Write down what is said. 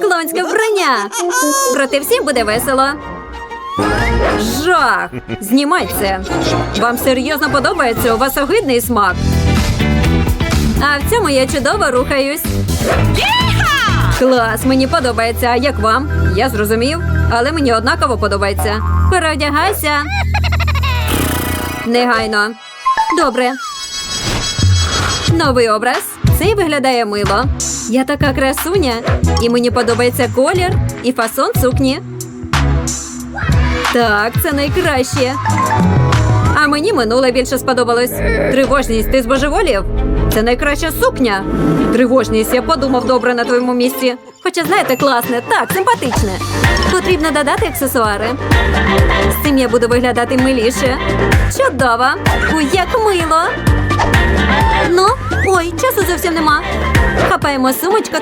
клоунське вбрання. Проте всім буде весело. Жах! Знімай це. Вам серйозно подобається? У вас огидний смак. А в цьому я чудово рухаюсь. Клас, мені подобається. Як вам? Я зрозумів, але мені однаково подобається. Переодягайся. Негайно. Добре. Новий образ. Цей виглядає мило. Я така красуня, і мені подобається колір і фасон сукні. Так, це найкраще. А мені минуле більше сподобалось. Тривожність, ти збожеволів? Це найкраща сукня. Тривожність, я подумав добре на твоєму місці. Хоча, знаєте, класне, так, симпатичне. Потрібно додати аксесуари. З цим я буду виглядати миліше. Чудово! Ой, як мило! Нема. Хапаємо сумочку